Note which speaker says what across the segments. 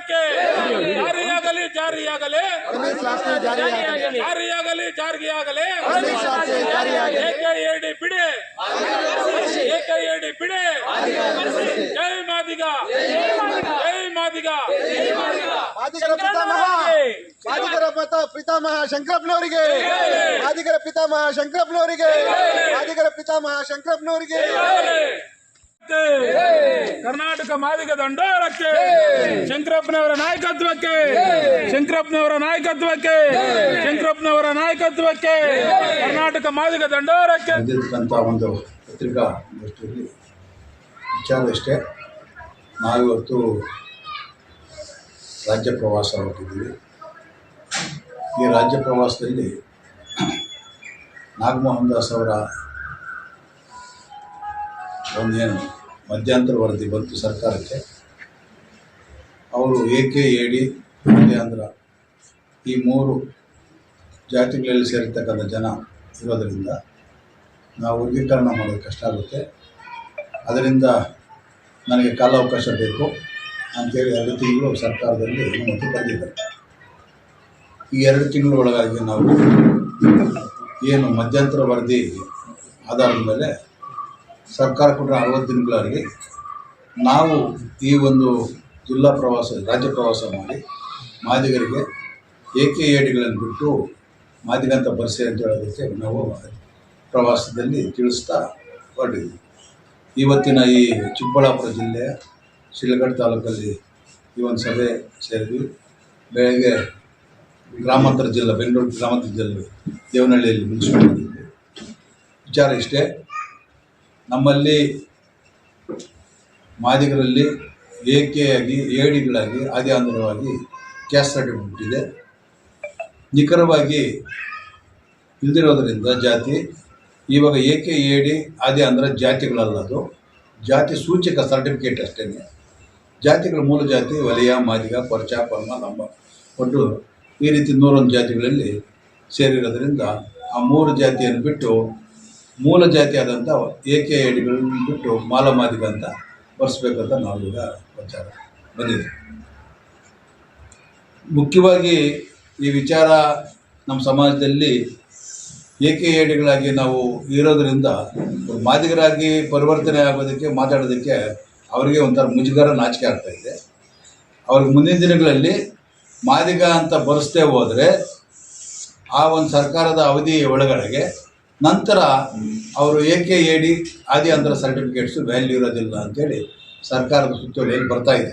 Speaker 1: ಮಾದಿಗ ದಂಡಾರಕ್ಕೆ ಜಾರಿಯಾಗಲಿ ಜಾರಿಯಾಗಲಿ ಜಾರಿಯಾಗಲಿ ಜಾರಿಯಾಗಲಿ ಏಕೆ ಹೇಳಿ ಬಿಡೆ ಏಕೆ ಹೇಳಿ ಬಿಡೆ ಜೈ ಮಾದಿಗ ಜೈ ಮಾದಿಗ
Speaker 2: ಮಾದಿಗರ ಪಿತಾಮಹ ಮಾದಿಗರ ಪತ ಪಿತಾಮಹ ಶಂಕರಪ್ಪನವರಿಗೆ ಮಾದಿಗರ ಪಿತಾಮಹ ಶಂಕರಪ್ಪನವರಿಗೆ ಮಾದಿಗರ ಪಿತಾಮಹ ಶಂಕರಪ್ಪನವರಿಗೆ
Speaker 1: ಕರ್ನಾಟಕ ಮಾದಿಗ ದಂಡೋರಕ್ಕೆ ಶಂಕರಪ್ಪನವರ ನಾಯಕತ್ವಕ್ಕೆ ಶಂಕರಪ್ಪನವರ ನಾಯಕತ್ವಕ್ಕೆ ಶಂಕರಪ್ಪನವರ ನಾಯಕತ್ವಕ್ಕೆ ಕರ್ನಾಟಕ ಮಾದಿಗ ದಂಡೋರಕ್ಕೆ.
Speaker 3: ಒಂದು ಪತ್ರಿಕಾ ಗೋಷ್ಠಿಯಲ್ಲಿ ವಿಚಾರ ಇಷ್ಟೇ. ನಾವಿವತ್ತು ರಾಜ್ಯ ಪ್ರವಾಸ ಹೋಗಿದ್ದೀವಿ. ಈ ರಾಜ್ಯ ಪ್ರವಾಸದಲ್ಲಿ ನಾಗಮೋಹನ್ ದಾಸ್ ಅವರ ಒಂದೇನು ಮಧ್ಯಂತರ ವರದಿ ಬಂತು ಸರ್ಕಾರಕ್ಕೆ. ಅವರು ಎ ಕೆ ಎ ಡಿ ಮಧ್ಯಾಂಧ್ರ ಈ ಮೂರು ಜಾತಿಗಳಲ್ಲಿ ಸೇರಿರ್ತಕ್ಕಂಥ ಜನ ಇರೋದರಿಂದ ನಾವು ವರ್ಗೀಕರಣ ಮಾಡೋದು ಕಷ್ಟ ಆಗುತ್ತೆ. ಅದರಿಂದ ನನಗೆ ಕಾಲಾವಕಾಶ ಬೇಕು ಅಂತೇಳಿ ಎರಡು ತಿಂಗಳು ಸರ್ಕಾರದಲ್ಲಿ ಅನುಮತಿ ಬಂದಿದ್ದಾರೆ ಈ ಎರಡು ತಿಂಗಳ ಒಳಗಾಗಿ ನಾವು ಏನು ಮಧ್ಯಂತರ ವರದಿ ಆಧಾರದ ಮೇಲೆ ಸರ್ಕಾರ ಕೊಟ್ಟ ಅರವತ್ತು ದಿನಗಳವರೆಗೆ ನಾವು ಈ ಒಂದು ಜಿಲ್ಲಾ ಪ್ರವಾಸ, ರಾಜ್ಯ ಪ್ರವಾಸ ಮಾಡಿ ಮಾದಿಗರಿಗೆ ಏಕೆ ಏಡಿಗಳನ್ನು ಬಿಟ್ಟು ಮಾದಿಗಂತ ಬರ್ಸಿ ಅಂತ ಹೇಳೋದಕ್ಕೆ ನಾವು ಪ್ರವಾಸದಲ್ಲಿ ತಿಳಿಸ್ತಾ ಹೊರಟಿದ್ವಿ. ಇವತ್ತಿನ ಈ ಚಿಕ್ಕಬಳ್ಳಾಪುರ ಜಿಲ್ಲೆಯ ಶಿಲಗಡ್ ತಾಲೂಕಲ್ಲಿ ಈ ಒಂದು ಸಭೆ ಸೇರಿದ್ವಿ. ಬೆಳಗ್ಗೆ ಗ್ರಾಮಾಂತರ ಜಿಲ್ಲೆ, ಬೆಂಗಳೂರು ಗ್ರಾಮಾಂತರ ಜಿಲ್ಲೆ ದೇವನಹಳ್ಳಿಯಲ್ಲಿ ಮುಗಿಸ್ಕೊಂಡು ಬಂದಿದ್ವಿ ವಿಚಾರ ಇಷ್ಟೇ. ನಮ್ಮಲ್ಲಿ ಮಾದಿಗರಲ್ಲಿ ಏಕೆಯಾಗಿ, ಏಡಿಗಳಾಗಿ ಆದಿ ಆಂಧ್ರವಾಗಿ ಕ್ಯಾಸ್ಟ್ ಸರ್ಟಿಫಿಕೇಟ್ ಇದೆ ನಿಖರವಾಗಿ ಇಲ್ದಿರೋದರಿಂದ ಜಾತಿ, ಇವಾಗ ಏಕೆ ಏಡಿ ಆದಿ ಅಂದರೆ ಜಾತಿಗಳಲ್ಲ ಅದು. ಜಾತಿ ಸೂಚಕ ಸರ್ಟಿಫಿಕೇಟ್ ಅಷ್ಟೇ ಜಾತಿಗಳ ಮೂಲ ಜಾತಿ ವಲಯ, ಮಾದಿಗ, ಪರ್ಚ ಪರ್ಮ ಲಂಬ. ಒಟ್ಟು ಈ ರೀತಿ ನೂರೊಂದು ಜಾತಿಗಳಲ್ಲಿ ಸೇರಿರೋದರಿಂದ ಆ ಮೂರು ಜಾತಿಯನ್ನು ಬಿಟ್ಟು ಮೂಲ ಜಾತಿ ಆದಂಥ ಏಕೆ ಏಡಿಗಳನ್ನು ಬಿಟ್ಟು ಅಂತ ಬರ್ಸ್ಬೇಕಂತ ನಾವೀಗ ವಿಚಾರ ಬಂದಿದೆ ಮುಖ್ಯವಾಗಿ ಈ ವಿಚಾರ ನಮ್ಮ ಸಮಾಜದಲ್ಲಿ ಏಕೆ ಏಡಿಗಳಾಗಿ ನಾವು ಇರೋದರಿಂದ ಮಾದಿಗರಾಗಿ ಪರಿವರ್ತನೆ ಆಗೋದಕ್ಕೆ, ಮಾತಾಡೋದಕ್ಕೆ ಅವರಿಗೆ ಒಂಥರ ಮುಜುಗರ ನಾಚಿಕೆ ಆಗ್ತಾ ಇದೆ. ಅವ್ರಿಗೆ ಮುಂದಿನ ದಿನಗಳಲ್ಲಿ ಮಾದಿಗ ಅಂತ ಬರೆಸ್ದೇ ಹೋದರೆ ಆ ಒಂದು ಸರ್ಕಾರದ ಅವಧಿ ಒಳಗಡೆಗೆ ನಂತರ ಅವರು ಏಕೆ ಏಡಿ ಆದಿ ಅಂತರ ಸರ್ಟಿಫಿಕೇಟ್ಸು ವ್ಯಾಲ್ಯೂ ಇರೋದಿಲ್ಲ ಅಂತೇಳಿ ಸರ್ಕಾರದ ಸುತ್ತೋಲೆಯಲ್ಲಿ ಬರ್ತಾ ಇದೆ.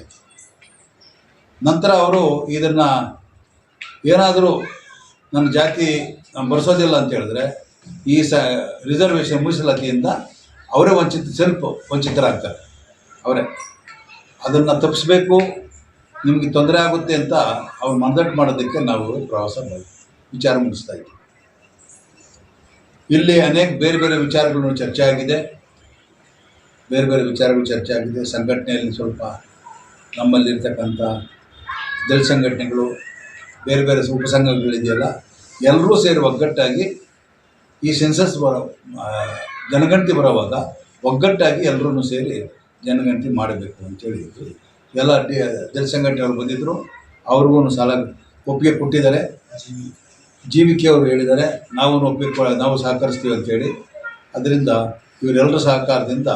Speaker 3: ನಂತರ ಅವರು ಇದನ್ನು ಏನಾದರೂ ನನ್ನ ಜಾತಿ ಬರ್ಸೋದಿಲ್ಲ ಅಂತ ಹೇಳಿದ್ರೆ ಈ ಸ ರಿಸರ್ವೇಷನ್ ಮೀಸಲಾತಿಯಿಂದ ಅವರೇ ವಂಚಿತ ಸ್ವಲ್ಪ ವಂಚಿತರಾಗ್ತಾರೆ ಅವರೇ. ಅದನ್ನು ತಪ್ಪಿಸ್ಬೇಕು ನಿಮಗೆ ತೊಂದರೆ ಆಗುತ್ತೆ ಅಂತ ಅವ್ರು ಮನದಟ್ಟು ಮಾಡೋದಕ್ಕೆ ನಾವು ಪ್ರವಾಸ ವಿಚಾರ ಮುಗಿಸ್ತಾ ಇದ್ದೀವಿ. ಇಲ್ಲಿ ಅನೇಕ ಬೇರೆ ಬೇರೆ ವಿಚಾರಗಳು ಚರ್ಚೆ ಆಗಿದೆ. ಬೇರೆ ಬೇರೆ ವಿಚಾರಗಳು ಚರ್ಚೆ ಆಗಿದೆ. ಸಂಘಟನೆಯಲ್ಲಿ ಸ್ವಲ್ಪ ನಮ್ಮಲ್ಲಿರ್ತಕ್ಕಂಥ ದಲಿತ ಸಂಘಟನೆಗಳು, ಬೇರೆ ಬೇರೆ ಉಪಸಂಘಗಳಿದೆಯಲ್ಲ, ಎಲ್ಲರೂ ಸೇರಿ ಒಗ್ಗಟ್ಟಾಗಿ ಈ ಸೆನ್ಸಸ್ ಬರೋ ಜನಗಣತಿ ಬರೋವಾಗ ಒಗ್ಗಟ್ಟಾಗಿ ಎಲ್ಲರೂ ಸೇರಿ ಜನಗಣತಿ ಮಾಡಬೇಕು ಅಂತೇಳಿ ಎಲ್ಲ ಡಿ, ದಲಿತ ಸಂಘಟನೆಯವರು ಬಂದಿದ್ದರು ಅವ್ರಿಗೂ ಸಾಲ ಒಪ್ಪಿಗೆ ಕೊಟ್ಟಿದ್ದಾರೆ. ಜಿ ವಿ ಕೆ ಅವರು ಹೇಳಿದ್ದಾರೆ, ನಾವು ಒಪ್ಪಿಕೊಳ್ಳ, ನಾವು ಸಹಕರಿಸ್ತೀವಿ ಅಂತೇಳಿ. ಅದರಿಂದ ಇವರೆಲ್ಲರ ಸಹಕಾರದಿಂದ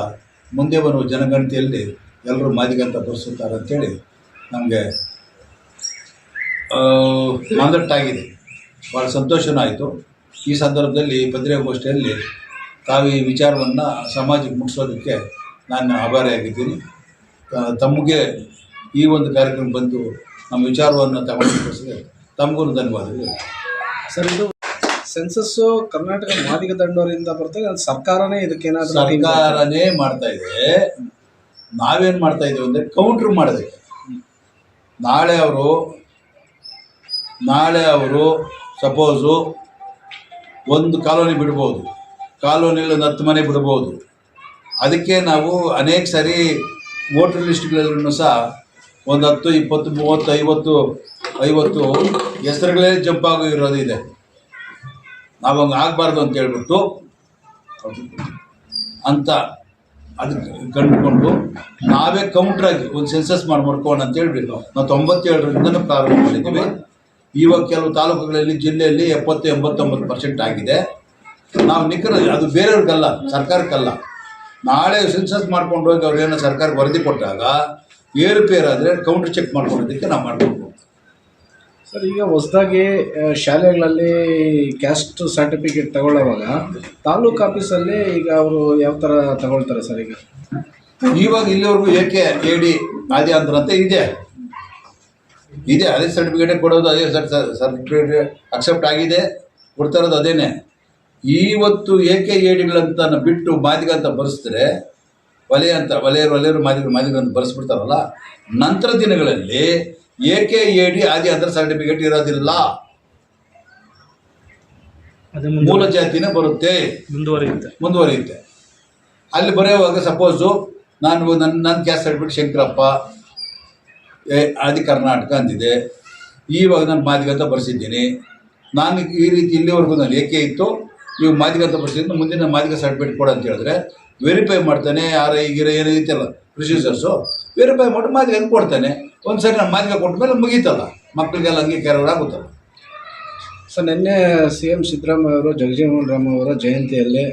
Speaker 3: ಮುಂದೆ ಬರುವ ಜನಗಣತಿಯಲ್ಲಿ ಎಲ್ಲರೂ ಮಾದಿಗಂತ ಬರೆಸುತ್ತಾರೆ ಅಂತೇಳಿ ನಮಗೆ ಮಾಂದಟ್ಟಾಗಿದೆ ಭಾಳ ಸಂತೋಷನೂ ಆಯಿತು ಈ ಸಂದರ್ಭದಲ್ಲಿ ಪತ್ರಿಕಾಗೋಷ್ಠಿಯಲ್ಲಿ ತಾವು ಈ ವಿಚಾರವನ್ನು ಸಮಾಜಕ್ಕೆ ಮುಟ್ಟಿಸೋದಕ್ಕೆ ನಾನು ಆಭಾರಿಯಾಗಿದ್ದೀನಿ. ತಮಗೆ ಈ ಒಂದು ಕಾರ್ಯಕ್ರಮ ಬಂದು ನಮ್ಮ ವಿಚಾರವನ್ನು ತಗೊಂಡು ತಮಗೂ ಧನ್ಯವಾದಗಳು.
Speaker 4: ಸರ್, ಇದು ಸೆನ್ಸಸ್ಸು ಕರ್ನಾಟಕ ಮಾದಿಗ ದಂಡೋರಿಂದ ಬರ್ತದೆ ಸರ್ಕಾರನೇ ಇದಕ್ಕೇನಾದ್ರೂ
Speaker 3: ಸರ್ಕಾರನೇ ಮಾಡ್ತಾ ಇದೆ. ನಾವೇನು ಮಾಡ್ತಾ ಇದ್ದೀವಿ ಅಂದರೆ ಕೌಂಟ್ರ್ ಮಾಡಿದೆ ನಾಳೆ ಅವರು ನಾಳೆ ಅವರು ಸಪೋಸು ಒಂದು ಕಾಲೋನಿ ಬಿಡ್ಬೋದು. ಕಾಲೋನಿಯಲ್ಲಿ ಒಂದು ಹತ್ತು ಮನೆ ಬಿಡ್ಬೋದು. ಅದಕ್ಕೆ ನಾವು ಅನೇಕ ಸಾರಿ ವೋಟರ್ ಲಿಸ್ಟ್ಗಳಲ್ಲೂ ಸಹ ಒಂದು ಹತ್ತು, ಇಪ್ಪತ್ತು, ಮೂವತ್ತು, ಐವತ್ತು ಇವತ್ತು ಹೆಸರುಗಳೇ ಜಂಪ್ ಆಗೋ ಇರೋದಿದೆ ನಾವು ಹಂಗೆ ಆಗಬಾರ್ದು ಅಂತ ಹೇಳ್ಬಿಟ್ಟು ಅಂತ ಅದಕ್ಕೆ ಕಂಡುಕೊಂಡು ನಾವೇ ಕೌಂಟ್ರಾಗಿ ಒಂದು ಸೆನ್ಸಸ್ ಮಾಡಿ ಮಾಡ್ಕೋಣ ಅಂತ ಹೇಳ್ಬಿಟ್ಟು ನಾವು ತೊಂಬತ್ತೇಳರಿಂದನೂ ಪ್ರಾರಂಭ ಮಾಡಿದ್ದೀವಿ. ಇವಾಗ ಕೆಲವು ತಾಲೂಕುಗಳಲ್ಲಿ, ಜಿಲ್ಲೆಯಲ್ಲಿ ಎಪ್ಪತ್ತು, ಎಂಬತ್ತೊಂಬತ್ತು ಪರ್ಸೆಂಟ್ ಆಗಿದೆ. ನಾವು ನಿಖರ ಅದು ಬೇರೆಯವ್ರಿಗಲ್ಲ, ಸರ್ಕಾರಕ್ಕಲ್ಲ. ನಾಳೆ ಸೆನ್ಸಸ್ ಮಾಡ್ಕೊಂಡು ಹೋಗಿ ಅವ್ರೇನೋ ಸರ್ಕಾರಕ್ಕೆ ವರದಿ ಕೊಟ್ಟಾಗ ಏರುಪೇರಾದರೆ ಕೌಂಟ್ರ್ ಚೆಕ್ ಮಾಡ್ಕೊಳೋದಕ್ಕೆ ನಾವು ಮಾಡ್ಕೊಂಡು
Speaker 4: ಸರ್, ಈಗ ಹೊಸದಾಗಿ ಶಾಲೆಗಳಲ್ಲಿ ಕ್ಯಾಸ್ಟ್ ಸರ್ಟಿಫಿಕೇಟ್ ತಗೊಳ್ಳೋವಾಗ ತಾಲೂಕು ಆಫೀಸಲ್ಲಿ ಈಗ ಅವರು ಯಾವ ಥರ ತಗೊಳ್ತಾರೆ ಸರ್ ಈಗ?
Speaker 3: ಇವಾಗ ಇಲ್ಲಿವರೆಗೂ ಏಕೆ ಎ ಡಿ ಆದಿ ಅಂತ ಇದೆ. ಇದೆ, ಅದೇ ಸರ್ಟಿಫಿಕೇಟೇ ಕೊಡೋದು, ಅದೇ ಸರ್ಟಿಫಿಕೇಟ್ ಅಕ್ಸೆಪ್ಟ್ ಆಗಿದೆ, ಕೊಡ್ತಾ ಇರೋದು ಅದೇನೆ. ಇವತ್ತು ಏಕೆ ಡಿಗಳಂತ ಬಿಟ್ಟು ಮಾದಿಗ ಅಂತ ಬರೆಸಿದ್ರೆ ವಲಯ ಅಂತ ವಲಯರು ವಲಯರು ಮಾದಿಗರು ಅಂತ ಬರೆಸ್ಬಿಡ್ತಾರಲ್ಲ, ನಂತರ ದಿನಗಳಲ್ಲಿ ಏಕೆ ಎ ಡಿ ಆದಿ ಅದರ ಸರ್ಟಿಫಿಕೇಟ್ ಇರೋದಿಲ್ಲ. ಮೂಲ ಜಾತಿನೇ ಬರುತ್ತೆ.
Speaker 1: ಮುಂದುವರಿಯುತ್ತೆ.
Speaker 3: ಮುಂದುವರಿಯುತ್ತೆ. ಅಲ್ಲಿ ಬರೆಯುವಾಗ ಸಪೋಸು ನಾನು ನನ್ನ ನನ್ನ ಕ್ಯಾಸ್ಟ್ ಸರ್ಟಿಫಿಕೇಟ್ ಶಂಕರಪ್ಪ ಏ ಆದಿ ಕರ್ನಾಟಕ ಅಂದಿದೆ ಈವಾಗ ನಾನು ಮಾದಿಗ ಅಂತ ಬರೆಸಿದ್ದೀನಿ. ನಾನು ಈ ರೀತಿ ಇಲ್ಲಿವರೆಗೂ ನಾನು ಏಕೆ ಇತ್ತು. ನೀವು ಮಾದಿಗ ಅಂತ ಬರೆಸಿದ್ದು ಮುಂದಿನ ಮಾದಿಗ ಸರ್ಟಿಫಿಕೇಟ್ ಕೊಡು ಅಂತ ಹೇಳಿದ್ರೆ ವೆರಿಫೈ ಮಾಡ್ತಾನೆ. ಯಾರ ಈಗಿರೋ ಗಿರ ಏನೋ ಐತಲ್ಲ ಪ್ರೊಸೀಜರ್ಸು ವೆರಿಫೈ ಮಾಡಿ ಮಾದಿಗೆ ಅಂತ ಕೊಡ್ತಾನೆ. ಒಂದು ಸರಿ ನಾನು ಮಾದಿಗ ಕೊಟ್ಟ ಮೇಲೆ ಮುಗೀತಲ್ಲ. ಮಕ್ಕಳಿಗೆಲ್ಲ ಅಂಗೀಕಾರ ಆಗುತ್ತಲ್ಲ.
Speaker 4: ಸರ್ ನಿನ್ನೆ ಸಿ ಎಂ ಸಿದ್ದರಾಮಯ್ಯ ಅವರು ಜಗಜೀವನ್ ರಾಮ್ ಅವರ ಜಯಂತಿಯಲ್ಲಿ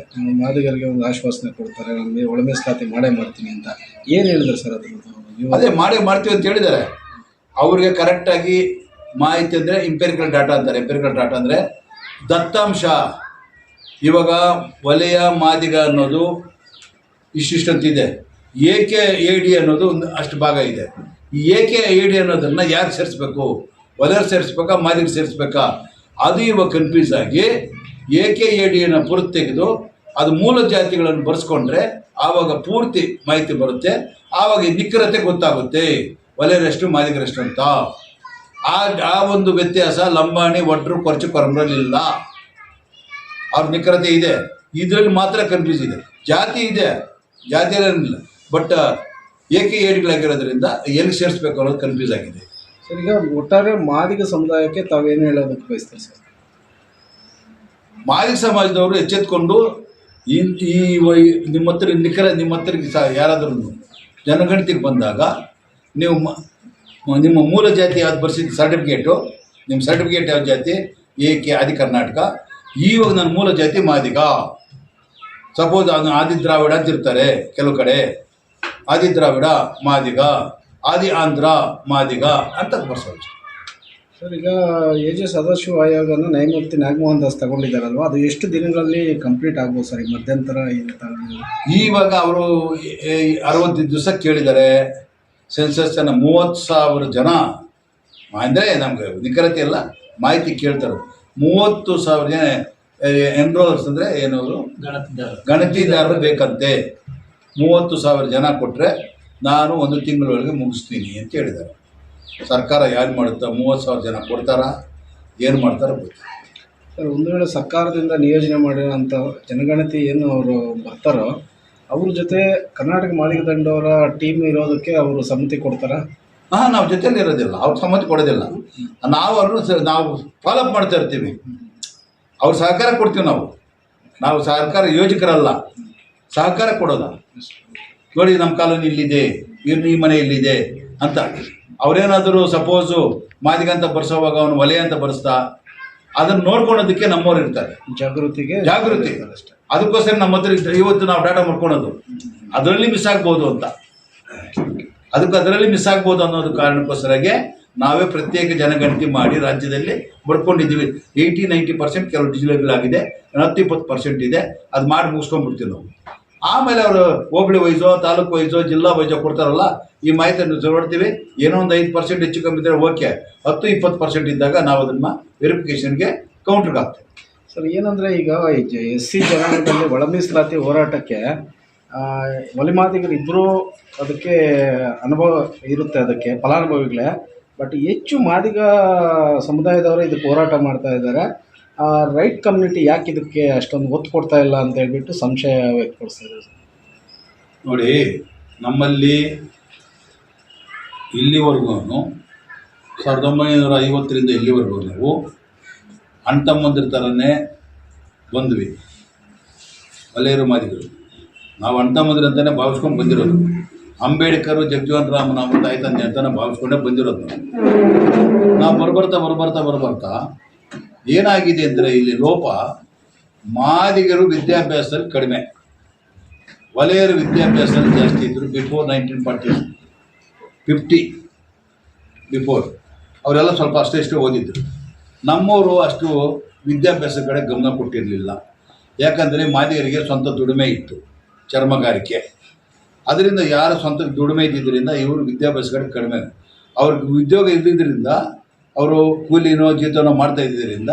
Speaker 4: ಮಾದಿಗರಿಗೆ ಒಂದು ಆಶ್ವಾಸನೆ ಕೊಡ್ತಾರೆ. ನಮಗೆ ಒಳ ಮೀಸಲಾತಿ ಮಾಡೇ ಮಾಡ್ತೀನಿ ಅಂತ. ಏನು ಹೇಳಿದ್ರು ಸರ್ ಅದ್ರ
Speaker 3: ಅದೇ ಮಾಡೇ ಮಾಡ್ತೀವಿ ಅಂತ ಹೇಳಿದ್ದಾರೆ. ಅವ್ರಿಗೆ ಕರೆಕ್ಟಾಗಿ ಮಾಹಿತಿ ಅಂದರೆ ಇಂಪೆರಿಕಲ್ ಡಾಟಾ ಅಂತಾರೆ. ಇಂಪೆರಿಕಲ್ ಡಾಟಾ ಅಂದರೆ ದತ್ತಾಂಶ. ಇವಾಗ ವಲಯ ಮಾದಿಗ ಅನ್ನೋದು ಇಷ್ಟಿಷ್ಟಂತಿದೆ. ಏಕೆ ಎ ಡಿ ಅನ್ನೋದು ಒಂದು ಅಷ್ಟು ಭಾಗ ಇದೆ. ಈ ಏಕೆ ಎ ಡಿ ಅನ್ನೋದನ್ನು ಯಾರು ಸೇರಿಸ್ಬೇಕು? ವಲರ್ ಸೇರಿಸ್ಬೇಕಾ? ಮಾದಿಗೆ ಸೇರಿಸ್ಬೇಕಾ? ಅದು ಇವಾಗ ಕನ್ಫ್ಯೂಸ್ ಆಗಿ ಏಕೆ ಎ ಡಿಯನ್ನು ಪೂರ್ತಿ ತೆಗೆದು ಅದು ಮೂಲ ಜಾತಿಗಳನ್ನು ಬರೆಸ್ಕೊಂಡ್ರೆ ಆವಾಗ ಪೂರ್ತಿ ಮಾಹಿತಿ ಬರುತ್ತೆ. ಆವಾಗ ನಿಖರತೆ ಗೊತ್ತಾಗುತ್ತೆ. ವಲಯರೆಷ್ಟು ಮಾದಿಗರೆಷ್ಟು ಅಂತ. ಆ ಆ ಒಂದು ವ್ಯತ್ಯಾಸ ಲಂಬಾಣಿ ಒಡ್ರು ಕೊರಚು ಕೊರಂಬ್ರಲ್ಲಿಲ್ಲ ಅವ್ರ ನಿಖರತೆ ಇದೆ. ಇದರಲ್ಲಿ ಮಾತ್ರ ಕನ್ಫ್ಯೂಸ್ ಇದೆ. ಜಾತಿ ಇದೆ. ಜಾತಿ ಏನಿಲ್ಲ ಬಟ್ ಏಕೆ ಏಡಿಗಳಾಗಿರೋದ್ರಿಂದ ಎಲ್ಲಿ ಸೇರಿಸ್ಬೇಕು ಅನ್ನೋದು ಕನ್ಫ್ಯೂಸ್ ಆಗಿದೆ.
Speaker 4: ಸರ್ ಈಗ ಒಟ್ಟಾರೆ ಮಾದಿಗ ಸಮುದಾಯಕ್ಕೆ ತಾವೇನು ಹೇಳೋದಕ್ಕೆ ಬಯಸ್ತೀರಿ ಸರ್?
Speaker 3: ಮಾದಿಗ ಸಮಾಜದವರು ಎಚ್ಚೆತ್ಕೊಂಡು ಈ ಈ ನಿಮ್ಮ ಹತ್ರ ನಿಖರ ನಿಮ್ಮ ಹತ್ರಕ್ಕೆ ಸಹ ಯಾರಾದರೂ ಜನಗಣತಿಗೆ ಬಂದಾಗ ನೀವು ನಿಮ್ಮ ಮೂಲ ಜಾತಿ ಯಾವ್ದು ಬರ್ಸಿದ ಸರ್ಟಿಫಿಕೇಟು ನಿಮ್ಮ ಸರ್ಟಿಫಿಕೇಟ್ ಯಾವ ಜಾತಿ? ಏಕೆ ಆದಿ ಕರ್ನಾಟಕ. ಈವಾಗ ನನ್ನ ಮೂಲ ಜಾತಿ ಮಾದಿಗ. ಸಪೋಸ್ ಅದು ಆದಿ ದ್ರಾವಿಡ ಅಂತಿರ್ತಾರೆ ಕೆಲವು ಕಡೆ. ಆದಿ ದ್ರಾವಿಡ ಮಾದಿಗ ಆದಿ ಆಂಧ್ರ ಮಾದಿಗ ಅಂತ ಬರ್ಸೋದು.
Speaker 4: ಸರ್ ಈಗ ಎ ಜೆ ಸದಾಶಿವ ಆಯೋಗನ ನ್ಯಾಯಮೂರ್ತಿ ನಾಗಮೋಹನ್ ದಾಸ್ ತಗೊಂಡಿದ್ದಾರಲ್ವ? ಅದು ಎಷ್ಟು ದಿನಗಳಲ್ಲಿ ಕಂಪ್ಲೀಟ್ ಆಗ್ಬೋದು ಸರ್ ಈ ಮಧ್ಯಂತರ ಈವಾಗ?
Speaker 3: ಇವಾಗ ಅವರು ಅರವತ್ತು ದಿವಸ ಕೇಳಿದ್ದಾರೆ. ಸೆನ್ಸಸ್ ಜನ ಮೂವತ್ತು ಸಾವಿರ ಜನ ಅಂದರೆ ನಮ್ಗೆ ನಿಖರತೆ ಇಲ್ಲ ಮಾಹಿತಿ ಕೇಳ್ತಾರೆ. ಮೂವತ್ತು ಸಾವಿರ ಜನ ಎನ್ರೋಲ್ಸ್ ಅಂದರೆ ಏನು ಅವರು? ಗಣತಿದಾರರು ಬೇಕಂತೆ. ಮೂವತ್ತು ಸಾವಿರ ಜನ ಕೊಟ್ಟರೆ ನಾನು ಒಂದು ತಿಂಗಳೊಳಗೆ ಮುಗಿಸ್ತೀನಿ ಅಂತ ಹೇಳಿದ್ದಾರೆ. ಸರ್ಕಾರ ಯಾರು ಮಾಡುತ್ತಾ ಮೂವತ್ತು ಸಾವಿರ ಜನ ಕೊಡ್ತಾರಾ? ಏನು ಮಾಡ್ತಾರೋ ಗೊತ್ತಿಲ್ಲ.
Speaker 4: ಸರ್ ಒಂದು ವೇಳೆ ಸರ್ಕಾರದಿಂದ ನಿಯೋಜನೆ ಮಾಡಿರೋಂಥ ಜನಗಣತಿ ಏನು ಅವರು ಬರ್ತಾರೋ ಅವ್ರ ಜೊತೆ ಕರ್ನಾಟಕ ಮಾದಿಗ ದಂಡವರ ಟೀಮ್ ಇರೋದಕ್ಕೆ ಅವರು ಸಮ್ಮತಿ ಕೊಡ್ತಾರಾ?
Speaker 3: ಹಾಂ ನಾವು ಜೊತೆಯಲ್ಲಿ ಇರೋದಿಲ್ಲ. ಅವ್ರು ಸಮ್ಮತಿ ಕೊಡೋದಿಲ್ಲ. ನಾವು ಅವ್ರನ್ನ ಸ- ನಾವು ಫಾಲೋಅಪ್ ಮಾಡ್ತಾ ಇರ್ತೀವಿ. ಅವ್ರ ಸಹಕಾರ ಕೊಡ್ತೀವಿ ನಾವು. ನಾವು ಸಹಕಾರ ಯೋಜಕರಲ್ಲ. ಸಹಕಾರ ಕೊಡೋಲ್ಲ. ನೋಡಿ ನಮ್ಮ ಕಾಲೋನಿ ಇಲ್ಲಿದೆ ಇವ್ರ ಈ ಮನೆ ಇಲ್ಲಿದೆ ಅಂತ. ಅವರೇನಾದರೂ ಸಪೋಸು ಮಾದಿಗ ಅಂತ ಬರ್ಸೋವಾಗ ಅವನು ಒಲೆ ಅಂತ ಬರ್ಸ್ತಾ ಅದನ್ನು ನೋಡ್ಕೊಳೋದಕ್ಕೆ ನಮ್ಮವ್ರು ಇರ್ತಾರೆ.
Speaker 4: ಜಾಗೃತಿಗೆ
Speaker 3: ಜಾಗೃತಿ.
Speaker 4: ಅಷ್ಟೇ.
Speaker 3: ಅದಕ್ಕೋಸ್ಕರ ನಮ್ಮ ಹತ್ರ ಇವತ್ತು ನಾವು ಡಾಟಾ ಮಾಡ್ಕೊಳೋದು. ಅದರಲ್ಲಿ ಮಿಸ್ ಆಗ್ಬೋದು ಅಂತ. ಅದಕ್ಕೆ ಅದರಲ್ಲಿ ಮಿಸ್ ಆಗ್ಬೋದು ಅನ್ನೋದು ಕಾರಣಕ್ಕೋಸ್ಕರಾಗೆ ನಾವೇ ಪ್ರತ್ಯೇಕ ಜನಗಣತಿ ಮಾಡಿ ರಾಜ್ಯದಲ್ಲಿ ಬಡ್ಕೊಂಡಿದ್ದೀವಿ. ಏಯ್ಟಿ ನೈಂಟಿ ಪರ್ಸೆಂಟ್ ಕೆಲವು ಡಿಜಿಟಲ್ಗಳಾಗಿದೆ ಹತ್ತು ಇಪ್ಪತ್ತು ಪರ್ಸೆಂಟ್ ಇದೆ. ಅದು ಮಾಡಿ ಮುಗಿಸ್ಕೊಂಡ್ಬಿಡ್ತೀವಿ ನಾವು. ಆಮೇಲೆ ಅವರು ಹೋಬಳಿ ವೈಸೋ, ತಾಲೂಕು ವೈಸೋ, ಜಿಲ್ಲಾ ವೈಸೋ ಕೊಡ್ತಾರಲ್ಲ, ಈ ಮಾಹಿತಿಯನ್ನು ನೋಡ್ತೀವಿ. ಏನೋ ಒಂದು ಐದು ಪರ್ಸೆಂಟ್ ಹೆಚ್ಚು ಕಮ್ಮಿ ಇದ್ದರೆ ಓಕೆ ಹತ್ತು, ಇಪ್ಪತ್ತು ಪರ್ಸೆಂಟ್ ಇದ್ದಾಗ ನಾವು ಅದನ್ನು ವೆರಿಫಿಕೇಷನ್ಗೆ ಕೌಂಟ್ರಿಗೆ ಹಾಕ್ತೀವಿ.
Speaker 4: ಸರ್, ಏನಂದರೆ ಈಗ ಎಸ್ ಸಿ ಜನಾಂಗದಲ್ಲಿ ಒಳ ಮೀಸಲಾತಿ ಹೋರಾಟಕ್ಕೆ ಒಲಿಮಾದಿಗರು ಇಬ್ಬರು ಅದಕ್ಕೆ ಅನುಭವ ಇರುತ್ತೆ ಅದಕ್ಕೆ, ಫಲಾನುಭವಿಗಳೇ. ಬಟ್ ಹೆಚ್ಚು ಮಾದಿಗ ಸಮುದಾಯದವರು ಇದಕ್ಕೆ ಹೋರಾಟ ಮಾಡ್ತಾ ಇದ್ದಾರೆ. ರೈಟ್ ಕಮ್ಯುನಿಟಿ ಯಾಕೆ ಇದಕ್ಕೆ ಅಷ್ಟೊಂದು ಒತ್ತು ಕೊಡ್ತಾ ಇಲ್ಲ ಅಂತ ಹೇಳ್ಬಿಟ್ಟು ಸಂಶಯ ವ್ಯಕ್ತಪಡಿಸ್ತಾರೆ
Speaker 3: ನೋಡಿ, ನಮ್ಮಲ್ಲಿ ಇಲ್ಲಿವರೆಗೂ ಸಾವಿರದ ಒಂಬೈನೂರ ಐವತ್ತರಿಂದ ಇಲ್ಲಿವರೆಗೂ ನಾವು ಅಣ್ಣ ತಮ್ಮಂದಿರ ಥರನೇ ಬಂದ್ವಿ. ಮಲೆಯರು ಮಾದಿಗರು. ನಾವು ಅಣ್ಣ ತಮ್ಮಂದಿರ ಅಂತಲೇ ಭಾವಿಸ್ಕೊಂಡು ಬಂದಿರೋದು. ಅಂಬೇಡ್ಕರ್, ಜಗಜೀವನ್ ರಾಮ್, ನಮ್ಮ ತಾಯಿ, ತಂದೆ ಅಂತಲೇ ಭಾವಿಸ್ಕೊಂಡೇ ಬಂದಿರೋದು. ನಾವು ಬರ್ಬರ್ತಾ ಬರ್ಬರ್ತಾ ಬರ್ಬರ್ತಾ ಏನಾಗಿದೆ ಅಂದರೆ ಇಲ್ಲಿ ಲೋಪ ಮಾದಿಗರು ವಿದ್ಯಾಭ್ಯಾಸದಲ್ಲಿ ಕಡಿಮೆ. ವಲಯರು ವಿದ್ಯಾಭ್ಯಾಸದಲ್ಲಿ ಜಾಸ್ತಿ ಇದ್ದರು before nineteen forty fifty before. ಅವರೆಲ್ಲ ಸ್ವಲ್ಪ ಅಷ್ಟೇ ಇಷ್ಟೇ ಓದಿದ್ರು. ನಮ್ಮವರು ಅಷ್ಟು ವಿದ್ಯಾಭ್ಯಾಸದ ಕಡೆ ಗಮನ ಕೊಟ್ಟಿರಲಿಲ್ಲ. ಯಾಕಂದರೆ ಮಾದಿಗರಿಗೆ ಸ್ವಂತ ದುಡಿಮೆ ಇತ್ತು ಚರ್ಮಗಾರಿಕೆ. ಅದರಿಂದ ಯಾರ ಸ್ವಂತ ದುಡಿಮೆ ಇದ್ದಿದ್ದರಿಂದ ಇವರು ವಿದ್ಯಾಭ್ಯಾಸ ಕಡೆ ಕಡಿಮೆ. ಅವ್ರಿಗೆ ಉದ್ಯೋಗ ಇದ್ದಿದ್ದರಿಂದ ಅವರು ಕೂಲಿನೋ ಜೀತನೋ ಮಾಡ್ತಾ ಇದ್ದಿದ್ದರಿಂದ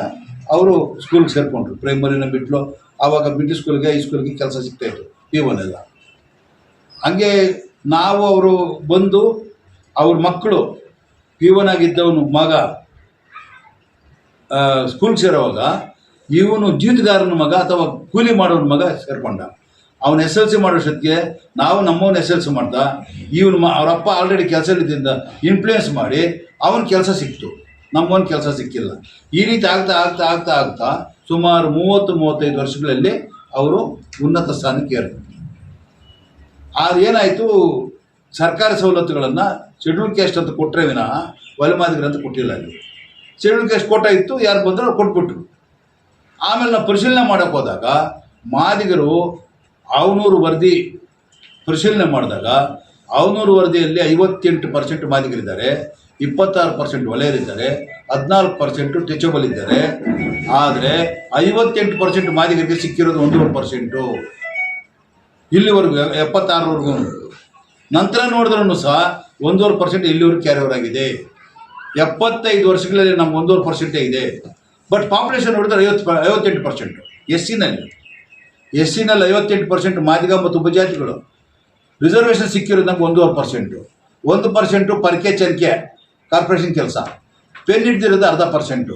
Speaker 3: ಅವರು ಸ್ಕೂಲ್ಗೆ ಸೇರಿಕೊಂಡ್ರು. ಪ್ರೈಮರಿನ ಬಿಟ್ಲು. ಆವಾಗ ಮಿಡ್ಲ್ ಸ್ಕೂಲ್ಗೆ ಸ್ಕೂಲ್ಗೆ ಕೆಲಸ ಸಿಗ್ತಾಯಿತ್ತು ಪಿ ಒನ್ ಎಲ್ಲ. ಹಂಗೆ ನಾವು ಅವರು ಬಂದು ಅವ್ರ ಮಕ್ಕಳು ಪಿ ಒನ್ ಆಗಿದ್ದವನು ಮಗ ಸ್ಕೂಲ್ಗೆ ಸೇರೋವಾಗ ಇವನು ಜೀತಗಾರನ ಮಗ ಅಥವಾ ಕೂಲಿ ಮಾಡೋನ ಮಗ ಸೇರ್ಕೊಂಡ. ಅವನು ಎಸ್ ಎಲ್ ಸಿ ಮಾಡೋಷ್ಟೊತ್ತಿಗೆ ನಾವು ನಮ್ಮವನ್ನ ಎಸ್ ಎಲ್ ಸಿ ಮಾಡ್ದ. ಇವನು ಅವರಪ್ಪ ಆಲ್ರೆಡಿ ಕೆಲಸ ಇದ್ದಿಂದ ಇನ್ಫ್ಲೂಯೆನ್ಸ್ ಮಾಡಿ ಅವನ ಕೆಲಸ ಸಿಕ್ತು. ನಮ್ಮವನ ಕೆಲಸ ಸಿಕ್ಕಿಲ್ಲ. ಈ ರೀತಿ ಆಗ್ತಾ ಆಗ್ತಾ ಆಗ್ತಾ ಆಗ್ತಾ ಸುಮಾರು ಮೂವತ್ತು, ಮೂವತ್ತೈದು ವರ್ಷಗಳಲ್ಲಿ ಅವರು ಉನ್ನತ ಸ್ಥಾನಕ್ಕೆ ಏರಿದ್ರು ಏನಾಯಿತು, ಸರ್ಕಾರಿ ಸವಲತ್ತುಗಳನ್ನು ಶೆಡ್ಯೂಲ್ ಕ್ಯಾಸ್ಟ್ ಅಂತ ಕೊಟ್ಟರೆ ವಿನಃ ಅಂತ ಕೊಟ್ಟಿಲ್ಲ ಅಲ್ಲಿ. ಶೆಡ್ಯೂಲ್ ಕ್ಯಾಸ್ಟ್ ಕೋಟ ಇತ್ತು, ಯಾರು ಬಂದರೂ ಅವ್ರು ಕೊಟ್ಬಿಟ್ರು. ಆಮೇಲೆ ನಾವು ಪರಿಶೀಲನೆ ಮಾಡೋಕ್ಕೆ ಹೋದಾಗ ಮಾದಿಗರು ಅವನೂರು ವರದಿ ಪರಿಶೀಲನೆ ಮಾಡಿದಾಗ ಅವನೂರು ವರದಿಯಲ್ಲಿ ಐವತ್ತೆಂಟು ಪರ್ಸೆಂಟ್ ಮಾದಿಗರಿದ್ದಾರೆ. ಇಪ್ಪತ್ತಾರು ಪರ್ಸೆಂಟ್ ಒಲೆಯರಿದ್ದಾರೆ ಹದಿನಾಲ್ಕು ಪರ್ಸೆಂಟು ಟೀಚಬಲ್ ಇದ್ದಾರೆ ಆದರೆ ಐವತ್ತೆಂಟು ಪರ್ಸೆಂಟ್ ಮಾದಿಗರಿಗೆ ಸಿಕ್ಕಿರೋದು ಒಂದೂವರೆ ಪರ್ಸೆಂಟು ಇಲ್ಲಿವರೆಗೂ ಎಪ್ಪತ್ತಾರವರೆಗೂ ನಂತರ ನೋಡಿದ್ರೂ ಸಹ ಒಂದೂವರೆ ಪರ್ಸೆಂಟ್ ಇಲ್ಲಿವರೆಗೂ ಕ್ಯಾರಿ ಓವರ್ ಆಗಿದೆ. ಎಪ್ಪತ್ತೈದು ವರ್ಷಗಳಲ್ಲಿ ನಮ್ಗೆ ಒಂದೂವರೆ ಪರ್ಸೆಂಟೇ ಇದೆ. ಬಟ್ ಪಾಪ್ಯುಲೇಷನ್ ನೋಡಿದ್ರೆ ಐವತ್ತು ಐವತ್ತೆಂಟು ಪರ್ಸೆಂಟು ಎಸ್ ಸಿನಲ್ಲಿ ಎಸ್ ಸಿನಲ್ಲಿ ಐವತ್ತೆಂಟು ಪರ್ಸೆಂಟ್ ಮಾದಿಗ ಮತ್ತು ಉಪಜಾತಿಗಳು. ರಿಸರ್ವೇಷನ್ ಸಿಕ್ಕಿರೋದು ನಮ್ಗೆ ಒಂದೂವರೆ ಪರ್ಸೆಂಟು ಒಂದು ಪರ್ಸೆಂಟು ಪರ್ಕೆ ಚರಿಕೆ. ಕಾರ್ಪೊರೇಷನ್ ಕೆಲಸ. ಪೆನ್ ಹಿಡ್ದಿರೋದು ಅರ್ಧ ಪರ್ಸೆಂಟು.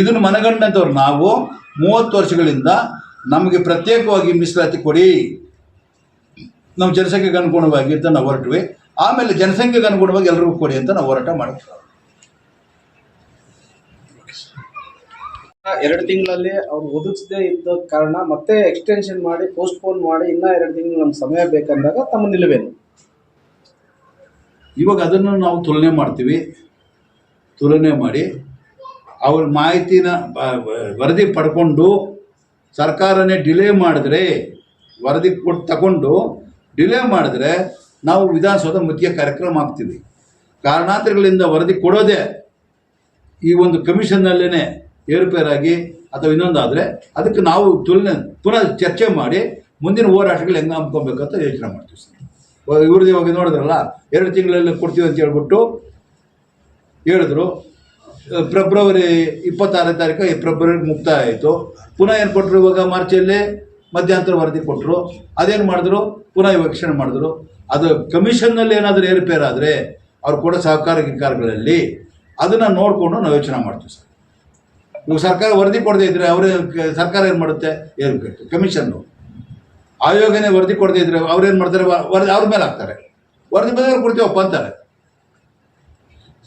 Speaker 3: ಇದನ್ನು ಮನಗಂಡಂಥವ್ರು ನಾವು ಮೂವತ್ತು ವರ್ಷಗಳಿಂದ ನಮಗೆ ಪ್ರತ್ಯೇಕವಾಗಿ ಮೀಸಲಾತಿ ಕೊಡಿ. ನಮ್ಮ ಜನಸಂಖ್ಯೆಗೆ ಅನುಗುಣವಾಗಿ ಅಂತ ನಾವು ಹೊರಟ್ವಿ. ಆಮೇಲೆ ಜನಸಂಖ್ಯೆಗೆ ಅನುಗುಣವಾಗಿ ಎಲ್ರಿಗೂ ಕೊಡಿ ಅಂತ ನಾವು ಹೋರಾಟ ಮಾಡ್ತೀವಿ.
Speaker 4: ಎರಡು ತಿಂಗಳಲ್ಲಿ ಅವ್ರು ಒದಗಿಸದೇ ಇದ್ದ ಕಾರಣ ಮತ್ತೆ ಎಕ್ಸ್ಟೆನ್ಷನ್ ಮಾಡಿ ಪೋಸ್ಟ್ಪೋನ್ ಮಾಡಿ ಇನ್ನೂ ಎರಡು ತಿಂಗಳು ನಮ್ಗೆ ಸಮಯ ಬೇಕಂದಾಗ ತಮ್ಮ ನಿಲುವೇನು?
Speaker 3: ಇವಾಗ ಅದನ್ನು ನಾವು ತುಲನೆ ಮಾಡ್ತೀವಿ. ತುಲನೆ ಮಾಡಿ ಅವ್ರ ಮಾಹಿತಿನ ವರದಿ ಪಡ್ಕೊಂಡು ಸರ್ಕಾರನೇ ಡಿಲೇ ಮಾಡಿದ್ರೆ, ವರದಿ ಕೊಟ್ಟು ತಗೊಂಡು ಡಿಲೇ ಮಾಡಿದ್ರೆ ನಾವು ವಿಧಾನಸೌಧ ಮುಖ್ಯ ಕಾರ್ಯಕ್ರಮ ಆಗ್ತೀವಿ. ಕಾರಣಾಂತರಗಳಿಂದ ವರದಿ ಕೊಡೋದೇ ಈ ಒಂದು ಕಮಿಷನ್ನಲ್ಲೇ ಏರುಪೇರಾಗಿ ಅಥವಾ ಇನ್ನೊಂದಾದರೆ ಅದಕ್ಕೆ ನಾವು ತುಲನೆ, ಪುನಃ ಚರ್ಚೆ ಮಾಡಿ ಮುಂದಿನ ಹೋರಾಟಗಳು ಹೆಂಗೆ ಹಮ್ಕೊಬೇಕಂತ ಯೋಚನೆ ಮಾಡ್ತೀವಿ ಸರ್. ಇವ್ರದ್ದು ಇವಾಗ ನೋಡಿದ್ರಲ್ಲ, ಎರಡು ತಿಂಗಳಲ್ಲಿ ಕೊಡ್ತೀವಿ ಅಂತ ಹೇಳ್ಬಿಟ್ಟು ಹೇಳಿದ್ರು. ಫೆಬ್ರವರಿ ಇಪ್ಪತ್ತಾರನೇ ತಾರೀಕು ಫೆಬ್ರವರಿ ಮುಕ್ತಾಯ ಆಯಿತು. ಪುನಃ ಏನು ಕೊಟ್ಟರು ಇವಾಗ ಮಾರ್ಚಲ್ಲಿ? ಮಧ್ಯಂತರ ವರದಿ ಕೊಟ್ಟರು ಅದೇನು ಮಾಡಿದ್ರು? ಪುನಃ ವೀಕ್ಷಣೆ ಮಾಡಿದ್ರು. ಅದು ಕಮಿಷನ್ನಲ್ಲಿ ಏನಾದರೂ ಏರುಪೇರಾದರೆ ಅವ್ರು ಕೊಡೋ ಸಹಕಾರ ಗಿಕಾರಗಳಲ್ಲಿ ಅದನ್ನು ನೋಡಿಕೊಂಡು ನಾವು ಯೋಚನೆ ಮಾಡ್ತೀವಿ ಸರ್. ನೀವು ಸರ್ಕಾರ ವರದಿ ಕೊಡದೇ ಇದ್ದರೆ ಅವರೇ ಸರ್ಕಾರ ಏನು ಮಾಡುತ್ತೆ? ಏರ್ಬೇಕು ಕಮಿಷನ್ನು. ಆಯೋಗನೇ ವರದಿ ಕೊಡದೇ ಇದ್ದರೆ ಅವ್ರೇನು ಮಾಡ್ತಾರೆ? ವರದಿ ಅವ್ರ ಮೇಲೆ ಹಾಕ್ತಾರೆ. ವರದಿ ಮೇಲೆ ಕೊಡ್ತೀವಪ್ಪ ಅಂತಾರೆ.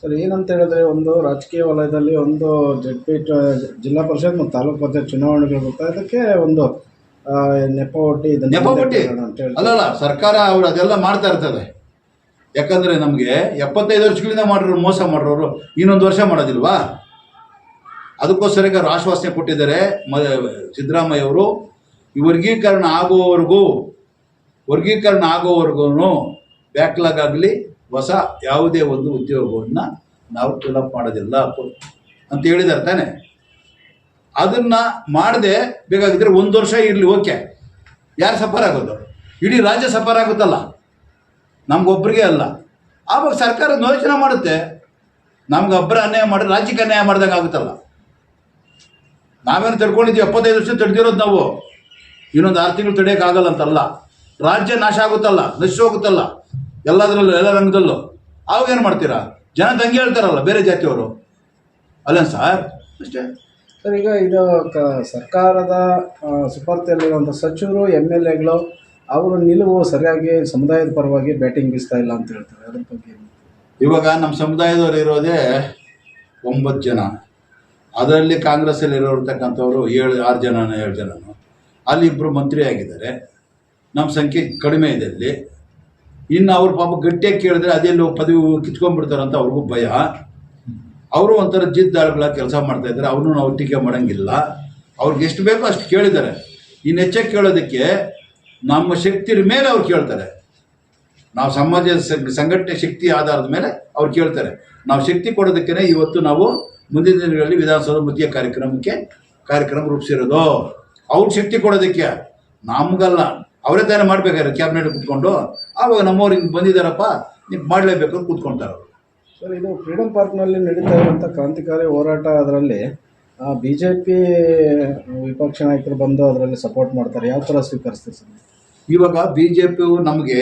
Speaker 4: ಸರ್ ಏನಂತ ಹೇಳಿದ್ರೆ ಒಂದು ರಾಜಕೀಯ ವಲಯದಲ್ಲಿ ಒಂದು ಜಡ್ಪೀಠ ಜಿಲ್ಲಾ ಪರಿಷತ್ ಮತ್ತು ತಾಲೂಕು ಪಂಚಾಯತ್ ಚುನಾವಣೆಗಳು ಬರ್ತಾ ಇದಕ್ಕೆ ಒಂದು ನೆಪ ಒಟ್ಟಿ
Speaker 3: ನೆಪ. ಅಲ್ಲಲ್ಲ ಸರ್ಕಾರ ಅವರು ಅದೆಲ್ಲ ಮಾಡ್ತಾ ಇರ್ತದೆ. ಯಾಕಂದ್ರೆ ನಮಗೆ ಎಪ್ಪತ್ತೈದು ವರ್ಷಗಳಿಂದ ಮಾಡಿರೋ ಮೋಸ ಮಾಡಿರೋರು ಇನ್ನೊಂದು ವರ್ಷ ಮಾಡೋದಿಲ್ವಾ? ಅದಕ್ಕೋಸ್ಕರ ಈಗ ರಾಶ್ವಾಸನೆ ಆಶ್ವಾಸನೆ ಕೊಟ್ಟಿದ್ದಾರೆ ಮ ಸಿದ್ದರಾಮಯ್ಯ ಅವರು. ಈ ವರ್ಗೀಕರಣ ಆಗುವವರೆಗೂ ವರ್ಗೀಕರಣ ಆಗೋವರೆಗೂ ಬ್ಯಾಕ್ಲಾಗ್ ಆಗಲಿ ಹೊಸ ಯಾವುದೇ ಒಂದು ಉದ್ಯೋಗವನ್ನು ನಾವು ಫಿಲಪ್ ಮಾಡೋದಿಲ್ಲ ಅಂತ ಹೇಳಿದ್ದಾರೆ ತಾನೆ. ಅದನ್ನ ಮಾಡದೆ ಬೇಕಾಗಿದ್ದರೆ ಒಂದು ವರ್ಷ ಇರಲಿ, ಓಕೆ. ಯಾರು ಸಫರ್ ಆಗೋದು? ಇಡೀ ರಾಜ್ಯ ಸಫರ್ ಆಗುತ್ತಲ್ಲ? ನಮ್ಗೊಬ್ಬರಿಗೆ ಅಲ್ಲ. ಆವಾಗ ಸರ್ಕಾರ ಯೋಚನೆ ಮಾಡುತ್ತೆ, ನಮ್ಗೆ ಒಬ್ಬರ ಅನ್ಯಾಯ ಮಾಡಿ, ರಾಜ್ಯಕ್ಕೆ ಅನ್ಯಾಯ ಮಾಡ್ದಂಗೆ ಆಗುತ್ತಲ್ಲ. ನಾವೇನು ತಡ್ಕೊಂಡಿದ್ದೀವಿ ಎಪ್ಪತ್ತೈದು ವರ್ಷ ತಡೆದಿರೋದು ನಾವು. ಇನ್ನೊಂದು ಆರು ತಿಂಗಳು ತಡೆಯೋಕ್ಕಾಗಲ್ಲ ಅಂತಲ್ಲ. ರಾಜ್ಯ ನಾಶ ಆಗುತ್ತಲ್ಲ, ನಶಿಸಿ ಹೋಗುತ್ತಲ್ಲ. ಎಲ್ಲದರಲ್ಲೂ ಎಲ್ಲ ರಂಗದಲ್ಲೂ. ಆವಾಗ ಏನು ಮಾಡ್ತೀರಾ? ಜನ ದಂಗೆ ಹೇಳ್ತಾರಲ್ಲ ಬೇರೆ ಜಾತಿಯವರು. ಅಲ್ಲ ಸರ್? ಅಷ್ಟೇ.
Speaker 4: ಸರ್ ಈಗ ಇದು ಕ ಸರ್ಕಾರದ ಸುಪರ್ತಿಯಲ್ಲಿರುವಂಥ ಸಚಿವರು ಎಂ ಎಲ್ ಎಗಳು ಅವರು ನಿಲುವು ಸರಿಯಾಗಿ ಸಮುದಾಯದ ಪರವಾಗಿ ಬ್ಯಾಟಿಂಗ್ ಬೀಸ್ತಾ ಇಲ್ಲ ಅಂತ ಹೇಳ್ತಾರೆ. ಅದ್ರ ಬಗ್ಗೆ
Speaker 3: ಇವಾಗ ನಮ್ಮ ಸಮುದಾಯದವರು ಇರೋದೇ ಒಂಬತ್ತು ಜನ. ಅದರಲ್ಲಿ ಕಾಂಗ್ರೆಸ್ಸಲ್ಲಿ ಇರೋರ್ತಕ್ಕಂಥವ್ರು ಏಳು ಆರು ಜನನೋ ಏಳು ಜನನು ಅಲ್ಲಿ ಇಬ್ಬರು ಮಂತ್ರಿ ಆಗಿದ್ದಾರೆ ನಮ್ಮ ಸಂಖ್ಯೆ ಕಡಿಮೆ ಇದೆ ಅಲ್ಲಿ. ಇನ್ನು ಅವ್ರ ಪಾಪ ಗಟ್ಟಿಯಾಗಿ ಕೇಳಿದ್ರೆ ಅದೆಲ್ಲೋ ಪದವಿ ಕಿತ್ಕೊಂಡ್ಬಿಡ್ತಾರಂತ ಅವ್ರಿಗೂ ಭಯ. ಅವರು ಒಂಥರ ಜಿದ್ದಾಳುಗಳ ಕೆಲಸ ಮಾಡ್ತಾ ಇದ್ದಾರೆ. ಅವನು ನಾವು ಟೀಕೆ ಮಾಡೋಂಗಿಲ್ಲ. ಅವ್ರಿಗೆ ಎಷ್ಟು ಬೇಕೋ ಅಷ್ಟು ಕೇಳಿದ್ದಾರೆ. ಇನ್ನು ಹೆಚ್ಚಾಗಿ ಕೇಳೋದಕ್ಕೆ ನಮ್ಮ ಶಕ್ತಿಯ ಮೇಲೆ ಅವ್ರು ಕೇಳ್ತಾರೆ. ನಾವು ಸಮಾಜ ಸಂಘ- ಸಂಘಟನೆ ಶಕ್ತಿ ಆಧಾರದ ಮೇಲೆ ಅವ್ರು ಕೇಳ್ತಾರೆ. ನಾವು ಶಕ್ತಿ ಕೊಡೋದಕ್ಕೇ ಇವತ್ತು ನಾವು ಮುಂದಿನ ದಿನಗಳಲ್ಲಿ ವಿಧಾನಸೌಧ ಮುಖ್ಯ ಕಾರ್ಯಕ್ರಮಕ್ಕೆ ಕಾರ್ಯಕ್ರಮ ರೂಪಿಸಿರೋದು. ಅವ್ರ ಶಕ್ತಿ ಕೊಡೋದಕ್ಕೆ ನಮಗಲ್ಲ. ಅವರೇ ತಾನೇ ಮಾಡ್ಬೇಕಾದ್ರೆ ಕ್ಯಾಬಿನೆಟ್ ಕೂತ್ಕೊಂಡು ಆವಾಗ ನಮ್ಮವ್ರು ಹಿಂಗೆ ಬಂದಿದ್ದಾರಪ್ಪ ನೀವು ಮಾಡಲೇಬೇಕು ಅಂತ ಕೂತ್ಕೊಂತಾರೆ ಅವರು.
Speaker 4: ಸರ್ ಇದು ಫ್ರೀಡಮ್ ಪಾರ್ಕ್ನಲ್ಲಿ ನಡೀತಾ ಇರುವಂಥ ಕ್ರಾಂತಿಕಾರಿ ಹೋರಾಟ ಅದರಲ್ಲಿ ಬಿ ಜೆ ಪಿ ವಿಪಕ್ಷ ನಾಯಕರು ಬಂದು ಅದರಲ್ಲಿ ಸಪೋರ್ಟ್ ಮಾಡ್ತಾರೆ. ಯಾವ ಥರ ಸ್ವೀಕರಿಸ್ತಾರೆ ಸರ್?
Speaker 3: ಇವಾಗ ಬಿ ಜೆ ಪಿಯು ನಮಗೆ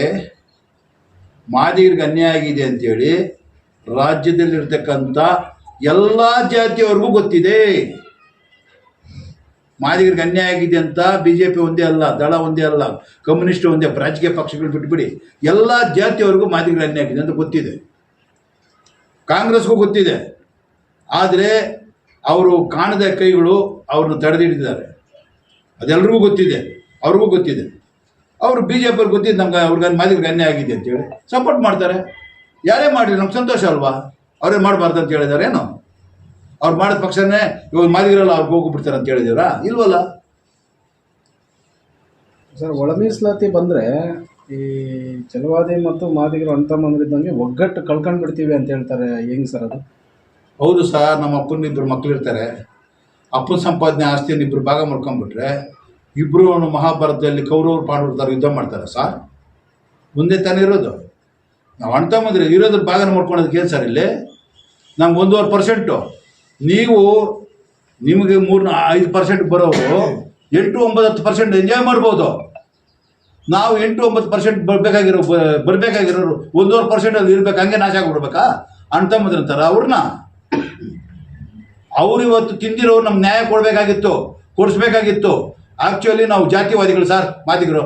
Speaker 3: ಮಾದಿಗರಿಗೆ ಅನ್ಯಾಯ ಆಗಿದೆ ಅಂತೇಳಿ ರಾಜ್ಯದಲ್ಲಿರ್ತಕ್ಕಂಥ ಎಲ್ಲ ಜಾತಿಯವ್ರಿಗೂ ಗೊತ್ತಿದೆ. ಮಾದಿಗರಿಗೆ ಅನ್ಯಾಯ ಆಗಿದೆ ಅಂತ ಬಿ ಜೆ ಪಿ ಒಂದೇ ಅಲ್ಲ, ದಳ ಒಂದೇ ಅಲ್ಲ, ಕಮ್ಯುನಿಸ್ಟ್ ಒಂದೇ ರಾಜಕೀಯ ಪಕ್ಷಗಳು ಬಿಟ್ಬಿಡಿ. ಎಲ್ಲ ಜಾತಿಯವರೆಗೂ ಮಾದಿಗರಿಗೆ ಅನ್ಯಾಯ ಆಗಿದೆ ಅಂತ ಗೊತ್ತಿದೆ. ಕಾಂಗ್ರೆಸ್ಗೂ ಗೊತ್ತಿದೆ. ಆದರೆ ಅವರು ಕಾಣದ ಕೈಗಳು ಅವ್ರನ್ನ ತಡೆದಿಡಿದ್ದಾರೆ ಅದೆಲ್ಲರಿಗೂ ಗೊತ್ತಿದೆ. ಅವ್ರಿಗೂ ಗೊತ್ತಿದೆ. ಅವರು ಬಿ ಜೆ ಪಿಯವ್ರಿಗೆ ಗೊತ್ತಿದೆ, ನಮ್ಗೆ ಅವ್ರಿಗೆ ಮಾದಿಗರಿಗೆ ಅನ್ಯಾಯ ಆಗಿದೆ ಅಂತೇಳಿ ಸಪೋರ್ಟ್ ಮಾಡ್ತಾರೆ. ಯಾರೇ ಮಾಡಲಿ, ನಮ್ಗೆ ಸಂತೋಷ ಅಲ್ವಾ? ಅವರೇ ಮಾಡಬಾರ್ದು ಅಂತ ಹೇಳಿದ್ದಾರೆ ಏನು? ಅವ್ರು ಮಾಡಿದ ಪಕ್ಷನೇ ಇವಾಗ ಮಾಡಿದ್ರಲ್ಲ ಅವ್ರಿಗೆ ಹೋಗ್ಬಿಡ್ತಾರೆ ಅಂತ ಹೇಳಿದೀರಾ ಇಲ್ವಲ್ಲ?
Speaker 4: ಸರ್ ಒಳ ಮೀಸಲಾತಿ ಬಂದರೆ ಈ ಚಲವಾದಿ ಮತ್ತು ಮಾದಿಗರು ಅಂತ ಬಂದಿದ್ದಂಗೆ ಒಗ್ಗಟ್ಟು ಕಳ್ಕೊಂಡು ಬಿಡ್ತೀವಿ ಅಂತ ಹೇಳ್ತಾರೆ. ಹೆಂಗ್ ಸರ್ ಅದು?
Speaker 3: ಹೌದು ಸರ್ ನಮ್ಮ ಅಪ್ಪನ ಇಬ್ಬರು ಮಕ್ಕಳಿರ್ತಾರೆ ಇರ್ತಾರೆ. ಅಪ್ಪನ ಸಂಪಾದನೆ ಆಸ್ತಿಯನ್ನು ಇಬ್ಬರು ಭಾಗ ಮಾಡ್ಕೊಂಡ್ಬಿಟ್ರೆ ಇಬ್ಬರು ಮಹಾಭಾರತದಲ್ಲಿ ಕೌರವರು ಪಾಂಡವರು ಯುದ್ಧ ಮಾಡ್ತಾರೆ ಸರ್. ಮುಂದೆ ತಾನೇ ಇರೋದು. ನಾವು ಅಣ್ಣ ತಮ್ಮಂದ್ರೆ ಇರೋದ್ರ ಭಾಗನ ಮಾಡ್ಕೊಳೋದಕ್ಕೆ ಏನು ಸರ್ ಇಲ್ಲಿ? ನಮ್ಗೆ ಒಂದೂವರೆ ಪರ್ಸೆಂಟು ನೀವು ನಿಮಗೆ ಮೂರು ಐದು ಪರ್ಸೆಂಟ್ ಬರೋರು ಎಂಟು ಒಂಬತ್ತು ಹತ್ತು ಪರ್ಸೆಂಟ್ ಎಂಜಾಯ್ ಮಾಡ್ಬೋದು. ನಾವು ಎಂಟು ಒಂಬತ್ತು ಪರ್ಸೆಂಟ್ ಬರಬೇಕಾಗಿರೋ ಬರಬೇಕಾಗಿರೋರು ಒಂದೂವರೆ ಪರ್ಸೆಂಟ್ ಅದು ಇರ್ಬೇಕು ಹಂಗೆ ನಾಶ ಆಗ್ಬಿಡ್ಬೇಕಾ? ಅಂತಾರ ಅವ್ರನ್ನ. ಅವ್ರು ಇವತ್ತು ತಿಂದಿರೋ ನಮ್ಗೆ ನ್ಯಾಯ ಕೊಡಬೇಕಾಗಿತ್ತು ಕೊಡಿಸ್ಬೇಕಾಗಿತ್ತು. ಆ್ಯಕ್ಚುಲಿ ನಾವು ಜಾತಿವಾದಿಗಳು ಸರ್ ಮಾದಿಗರು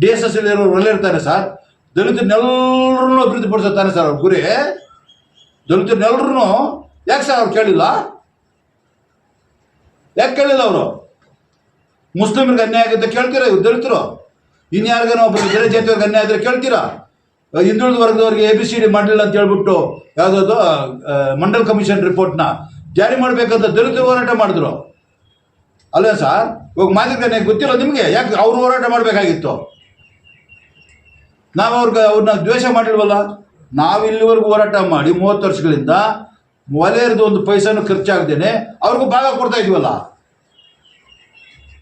Speaker 3: ಡಿ ಎಸ್ ಎಸ್ ಇರೋರು ಇರ್ತಾರೆ ಸರ್ ದಲಿತರನ್ನೆಲ್ಲರೂ ಅಭಿವೃದ್ಧಿ ಪಡಿಸುತ್ತಾನೆ ಸರ್ ಅವ್ರ ಗುರಿ. ದಲಿತರನ್ನೆಲ್ಲರೂ ಯಾಕೆ ಸರ್ ಅವ್ರು ಕೇಳಿಲ್ಲ? ಯಾಕೆ ಕೇಳಿಲ್ಲ ಅವರು? ಮುಸ್ಲಿಮರಿಗೆ ಅನ್ಯಾಯ ಆಗುತ್ತೆ ಕೇಳ್ತೀರಾ ದಲಿತರು? ಇನ್ಯಾರಿಗೇನೋ ಒಬ್ಬ ಬೇರೆ ಜಾತಿಯವ್ರಿಗೆ ಅನ್ಯಾಯ ಆದರೆ ಕೇಳ್ತೀರಾ? ಹಿಂದುಳಿದ ವರ್ಗದವ್ರಿಗೆ ಎ ಬಿ ಸಿ ಡಿ ಮಾಡಲಿಲ್ಲ ಅಂತ ಹೇಳ್ಬಿಟ್ಟು ಯಾವುದಾದ್ರು ಮಂಡಲ್ ಕಮಿಷನ್ ರಿಪೋರ್ಟ್ನ ಜಾರಿ ಮಾಡಬೇಕಂತ ದಲಿತರು ಹೋರಾಟ ಮಾಡಿದ್ರು. ಅಲ್ಲ ಸರ್? ಇವಾಗ ಮಾದಿಗನೇ ಗೊತ್ತಿಲ್ಲ ನಿಮಗೆ? ಯಾಕೆ ಅವರು ಹೋರಾಟ ಮಾಡಬೇಕಾಗಿತ್ತು? ನಾವು ಅವ್ರಿಗೆ ಅವ್ರನ್ನ ದ್ವೇಷ ಮಾಡಿಲ್ವಲ್ಲ? ನಾವು ಇಲ್ಲಿವರೆಗೂ ಹೋರಾಟ ಮಾಡಿ ಮೂವತ್ತು ವರ್ಷಗಳಿಂದ ವಲಯದ ಒಂದು ಪೈಸಾನು ಖರ್ಚಾಗ್ದೇನೆ ಅವ್ರಿಗೂ ಭಾಗ ಕೊಡ್ತಾ ಇದೀವಲ್ಲ?